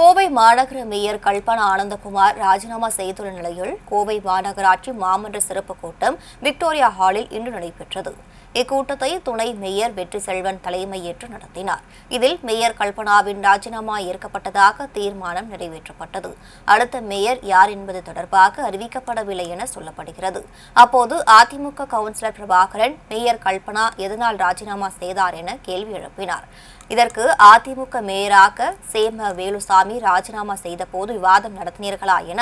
கோவை மாநகர மேயர் கல்பனா ஆனந்தகுமார் ராஜினாமா செய்துள்ள நிலையில் கோவை மாநகராட்சி மாமன்ற சிறப்பு கூட்டம் விக்டோரியா ஹாலில் இன்று நடைபெற்றது. இக்கூட்டத்தை துணை மேயர் வெற்றி செல்வன் தலைமையேற்று நடத்தினார். இதில் மேயர் கல்பனாவின் ராஜினாமா ஏற்கப்பட்டதாக தீர்மானம் நிறைவேற்றப்பட்டது. அடுத்த மேயர் யார் என்பது தொடர்பாக அறிவிக்கப்படவில்லை என சொல்லப்படுகிறது. அப்போது அதிமுக கவுன்சிலர் பிரபாகரன் மேயர் கல்பனா எதனால் ராஜினாமா செய்தார் என கேள்வி எழுப்பினார். இதற்கு அதிமுக மேயராக சேம வேலுசாமி பழனிசாமி ராஜினாமா செய்த போது விவாதம் நடத்தினீர்களா என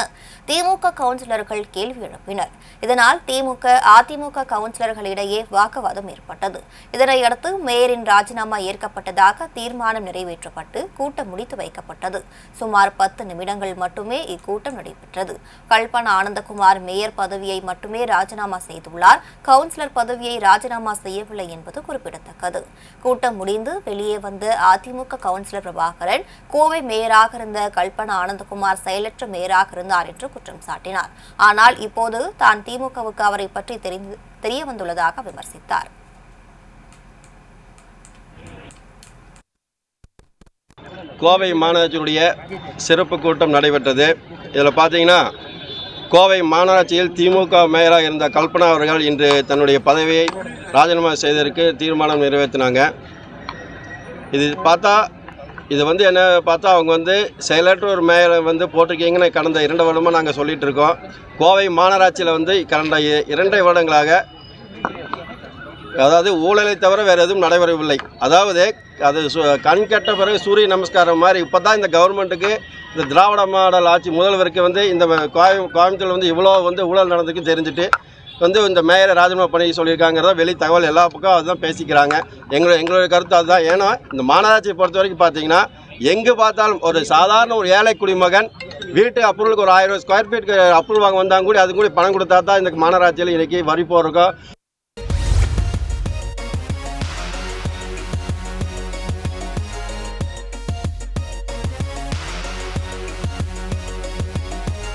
திமுக கவுன்சிலர்கள் கேள்வி எழுப்பினர். இதனால் திமுக அதிமுக கவுன்சிலர்களிடையே வாக்குவாதம் ஏற்பட்டது. இதனையடுத்து மேயரின் ராஜினாமா ஏற்கப்பட்டதாக தீர்மானம் நிறைவேற்றப்பட்டு கூட்டம் முடித்து வைக்கப்பட்டது. சுமார் பத்து நிமிடங்கள் மட்டுமே இக்கூட்டம் நடைபெற்றது. கல்பனா ஆனந்தகுமார் மேயர் பதவியை மட்டுமே ராஜினாமா செய்துள்ளார். கவுன்சிலர் பதவியை ராஜினாமா செய்யவில்லை என்பது குறிப்பிடத்தக்கது. கூட்டம் முடிந்து வெளியே வந்த அதிமுக கவுன்சிலர் பிரபாகரன் கோவை மேயராக இருந்த கல்பனா ஆனந்தகுமார் செயலற்ற மேயராக இருந்தார் என்று குற்றம் சாட்டினார். ஆனால் இப்போது தான் திமுகவுக்கு அவரை பற்றி தெரிந்து தெரிய வந்துள்ளதாக விமர்சித்தார். கோவை மாநகராட்சியினுடைய சிறப்பு கூட்டம் நடைபெற்றது. இதில் பார்த்தீங்கன்னா கோவை மாநகராட்சியில் திமுக மேயராக இருந்த கல்பனா அவர்கள் இன்று தன்னுடைய பதவியை ராஜினாமா செய்ததற்கு தீர்மானம் நிறைவேற்றினாங்க. இது பார்த்தா இது வந்து என்ன பார்த்தா அவங்க வந்து செயலற்ற ஒரு மேயரை வந்து போட்டிருக்கீங்கன்னு கடந்த இரண்டு வருடமாக நாங்கள் சொல்லிகிட்டு இருக்கோம். கோவை மாநகராட்சியில் வந்து கடந்த இரண்டை இரண்டரை வருடங்களாக அதாவது ஊழலை தவிர வேறு எதுவும் நடைபெறவில்லை. அதாவது அது சு கண் கட்ட பிறகு சூரிய நமஸ்காரம் மாதிரி இப்போ தான் இந்த கவர்மெண்ட்டுக்கு இந்த திராவிட மாடல் ஆட்சி முதல்வருக்கு வந்து இந்த கோயம் கோயம்புத்தூர் வந்து இவ்வளோ வந்து ஊழல் நடந்துக்கு தெரிஞ்சுட்டு வந்து இந்த மேயரை ராஜினாமா பண்ணி சொல்லியிருக்காங்கிறத வெளி தகவல் எல்லா பக்கம் அதுதான் பேசிக்கிறாங்க. எங்களோட எங்களுடைய கருத்து அதுதான். ஏன்னா இந்த மாநகராட்சியை பொறுத்த வரைக்கும் பார்த்தீங்கன்னா எங்கே பார்த்தாலும் ஒரு சாதாரண ஒரு ஏழை குடிமகன் வீட்டு அப்ரூவலுக்கு ஒரு ஆயிரம் ஸ்கொயர் ஃபீட்டுக்கு அப்ரூவல் வாங்க வந்தாங்க கூட அது கூட பணம் கொடுத்தா தான் இந்த மாநகராட்சியில் இன்றைக்கி வரி போகிறக்கோ